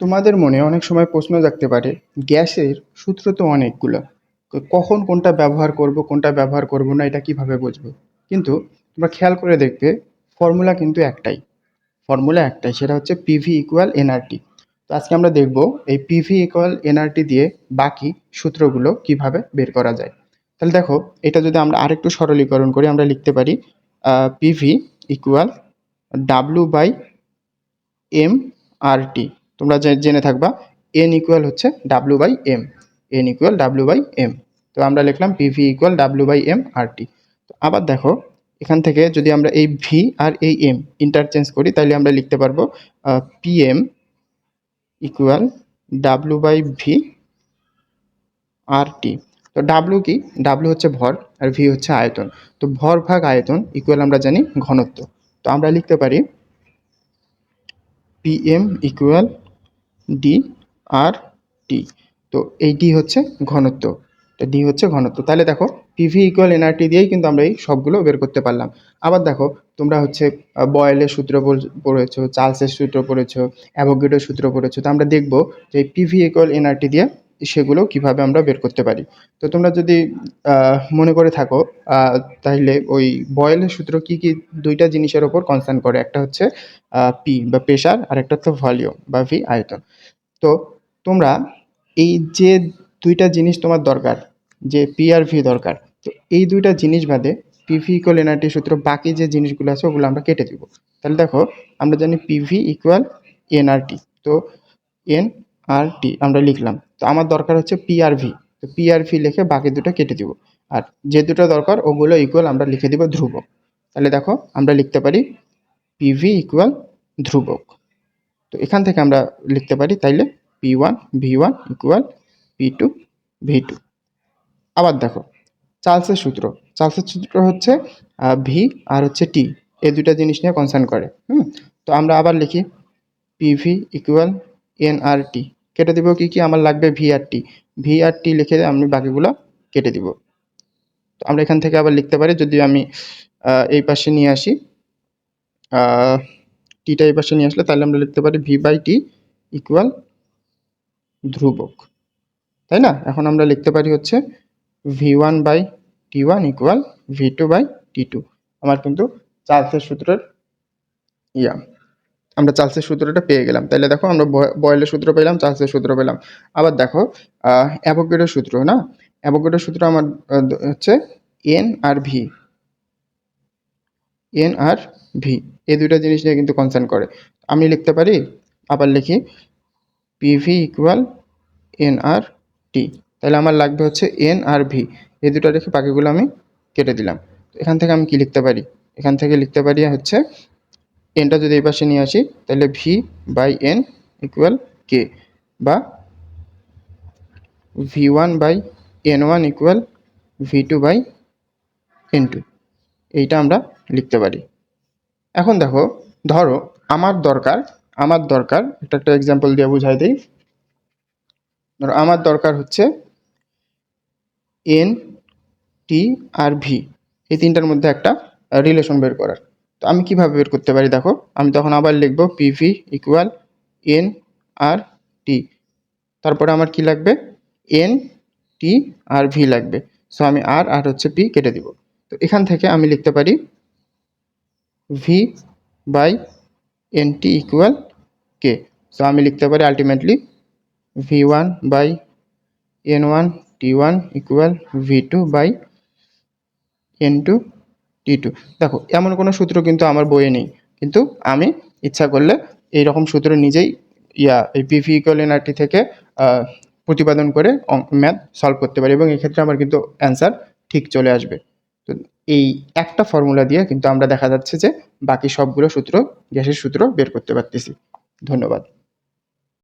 তোমাদের মনে অনেক সময় প্রশ্ন জাগতে পারে, গ্যাসের সূত্র তো অনেকগুলো। কখন কোনটা ব্যবহার করব, কোনটা ব্যবহার করব না, এটা কীভাবে বুঝব? কিন্তু তোমরা খেয়াল করে দেখবে, ফর্মুলা কিন্তু একটাই। ফর্মুলা একটাই, সেটা হচ্ছে পিভি ইকুয়াল এনআরটি তো আজকে আমরা দেখব এই পিভি ইকুয়াল এনআরটি দিয়ে বাকি সূত্রগুলো কীভাবে বের করা যায়। তাহলে দেখো, এটা যদি আমরা আরেকটু সরলীকরণ করি, আমরা লিখতে পারি PV equal W by M R T তোমরা জেনে থাকবা এন ইকুয়াল হচ্ছে W by M N equal W by M তো আমরা লিখলাম PV equal W by M R T তো আবার দেখো, এখান থেকে যদি আমরা এই ভি আর এই এম ইন্টারচেঞ্জ করি তাহলে আমরা লিখতে পারব P M equal W by V R T তো ডাব্লু কি? ডাব্লু হচ্ছে ভর আর ভি হচ্ছে আয়তন। তো ভর ভাগ আয়তন ইকুয়াল আমরা জানি ঘনত্ব। তো আমরা লিখতে পারি P M equal D R T তো এই ডি হচ্ছে ঘনত্ব। ডি হচ্ছে ঘনত্ব। তাহলে দেখো পিভি ইকুয়াল এনআরটি দিয়েই কিন্তু আমরা এই সবগুলো বের করতে পারলাম। আবার দেখো, তোমরা হচ্ছে বয়েলের সূত্র পড়- পড়েছো চার্লসের সূত্র পড়েছো অ্যাভোগেটের সূত্র পড়েছো। তো আমরা দেখব যে পিভি ইকুয়াল এনআরটি দিয়ে সেগুলো কীভাবে আমরা বের করতে পারি। তো তোমরা যদি মনে করে থাকো তাহলে ওই বয়েলের সূত্র কি কি দুইটা জিনিসের ওপর কনসার্ন করে। একটা হচ্ছে পি বা প্রেশার আর একটা হচ্ছে ভলিউম বা ভি আয়তন। তো তোমরা এই যে দুইটা জিনিস তোমার দরকার, যে পি আর ভি দরকার, তো এই দুইটা জিনিস বাদে পিভি ইকুয়াল এনআরটি সূত্র বাকি যে জিনিসগুলো আছে ওগুলো আমরা কেটে দিব। তাহলে দেখো, আমরা জানি পিভি ইকুয়াল এনআরটি তো এন আর টি আমরা লিখলাম। তো আমার দরকার হচ্ছে পি আর ভি তো পি আর ভি লিখে বাকি দুটো কেটে দিব। আর যে দুটো দরকার, ওগুলো ইকুয়াল আমরা লিখে দিব ধ্রুবক। তাহলে দেখো, আমরা লিখতে পারি পিভি ইকুয়াল ধ্রুবক। তো এখান থেকে আমরা লিখতে পারি তাইলে P one V one equal P two V two আবার দেখো, চার্লসের সূত্র। চার্লসের সূত্র হচ্ছে ভি আর হচ্ছে টি এই দুইটা জিনিস নিয়ে কনসার্ন করে। হুম? তো আমরা আবার লিখি PV equal N R T কেটে দিব কি কি? আমার লাগবে V R T V R টি লিখে আমি বাকিগুলো কেটে দিব। তো আমরা এখান থেকে আবার লিখতে পারি, যদি আমি এই পাশে নিয়ে আসি টিটা এই পাশে নিয়ে আসলে তাহলে আমরা লিখতে পারি ভি বাই টি ইকুয়াল ধ্রুবক। তাই না? এখন আমরা লিখতে পারি হচ্ছে V one by T one equal V two by T two আমার কিন্তু চার্লসের সূত্রের ইয়া। আমরা চার্লসের সূত্রটা পেয়ে গেলাম। তাহলে দেখো আমরা বয়- বয়েলের সূত্র পেলাম, চার্লসের সূত্র পেলাম। আবার দেখো অ্যাভোগেডোর সূত্র, না? অ্যাভোগেডোর সূত্র আমার হচ্ছে N R V. N R V. এই দুইটা জিনিস নিয়ে কিন্তু কনসার্ন করে। আমি লিখতে পারি? আবার লিখি। PV equal N R T তাহলে আমার লাগবে হচ্ছে এন আর ভি এই দুটো রেখে বাকিগুলো আমি কেটে দিলাম। এখান থেকে আমি কি লিখতে পারি? এখান থেকে লিখতে পারি হচ্ছে এনটা যদি এই পাশে নিয়ে আসি, তাহলে V by N equal K বা V one by N one equal V two by N two এইটা আমরা লিখতে পারি। এখন দেখো, ধরো আমার দরকার আমার দরকার, একটা একটা এক্সাম্পল দিয়ে বুঝাই দিই। ধরো আমার দরকার হচ্ছে এন টি আর ভি এই তিনটার মধ্যে একটা রিলেশন বের করার। তো আমি কীভাবে বের করতে পারি? দেখো, আমি তখন আবার লিখব PV equal N R T তারপরে আমার কি লাগবে? এন টি আর ভি লাগবে। সো আমি আর আর হচ্ছে পি কেটে দিব। তো এখান থেকে আমি লিখতে পারি V by N T equal K so আমি লিখতে পারি ultimately V one by N one T one equal V two by N two T two দেখো, এমন কোনো সূত্র কিন্তু আমার বইয়ে নেই। কিন্তু আমি ইচ্ছা করলে এই রকম সূত্র নিজেই ইয়া, এই পিভি ইকুয়াল থেকে প্রতিপাদন করে ম্যাথ সলভ করতে পারি এবং এক্ষেত্রে আমার কিন্তু অ্যান্সার ঠিক চলে আসবে। তো এই একটা ফর্মুলা দিয়ে কিন্তু আমরা দেখা যাচ্ছে যে বাকি সবগুলো সূত্র, গ্যাসের সূত্র বের করতে পারতেছি। ধন্যবাদ।